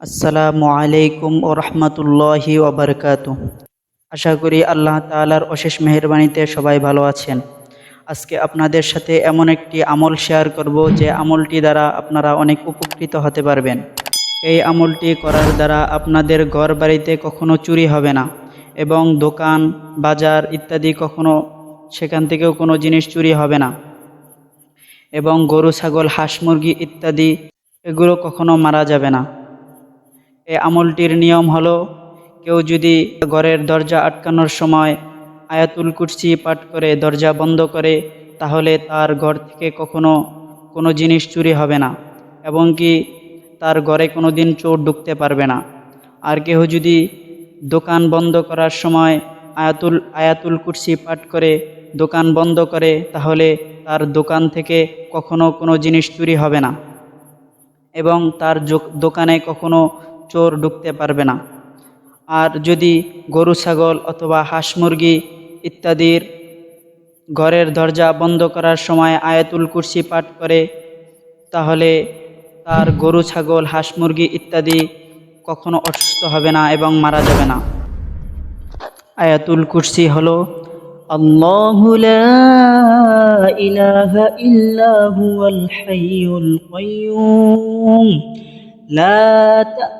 আসসালামু আলাইকুম ও রহমতুল্লাহি ওবরকাত আশা করি আল্লাহ তাআলার অশেষ মেহরবানিতে সবাই ভালো আছেন। আজকে আপনাদের সাথে এমন একটি আমল শেয়ার করব যে আমলটি দ্বারা আপনারা অনেক উপকৃত হতে পারবেন। এই আমলটি করার দ্বারা আপনাদের ঘর বাড়িতে কখনো চুরি হবে না এবং দোকান, বাজার ইত্যাদি কখনো সেখান থেকেও কোনো জিনিস চুরি হবে না। এবং গরু, ছাগল, হাঁস, মুরগি ইত্যাদি এগুলো কখনো মারা যাবে না। এই আমলটির নিয়ম হলো, কেউ যদি ঘরের দরজা আটকানোর সময় আয়াতুল কুরসি পাঠ করে, দরজা বন্ধ করে, তাহলে তার ঘর থেকে কখনো কোনো জিনিস চুরি হবে না এবং কি তার ঘরে কোনো দিন চোর ঢুকতে পারবে না। আর কেউ যদি দোকান বন্ধ করার সময় আয়াতুল আয়াতুল কুরসি পাঠ করে, দোকান বন্ধ করে, তাহলে তার দোকান থেকে কখনো কোনো জিনিস চুরি হবে না। এবং তার দোকানে কখনো চোর ঢুকতে পারবে না। আর যদি গরু, ছাগল অথবা হাঁস মুরগি ইত্যাদির ঘরের দরজা বন্ধ করার সময় আয়াতুল কুরসি পাঠ করে, তাহলে তার গরু, ছাগল, হাঁস মুরগি ইত্যাদি কখনো অসুস্থ হবে না এবং মারা যাবে না। আয়াতুল কুরসি হলো, আল্লাহ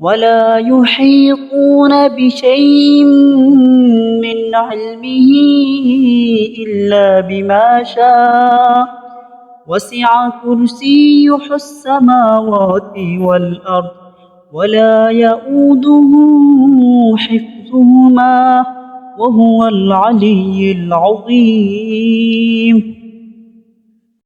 ولا يحيطون بشيء من علمه إلا بما شاء. وسع كرسيه السماوات والأرض ولا يؤوده حفظهما وهو العلي العظيم.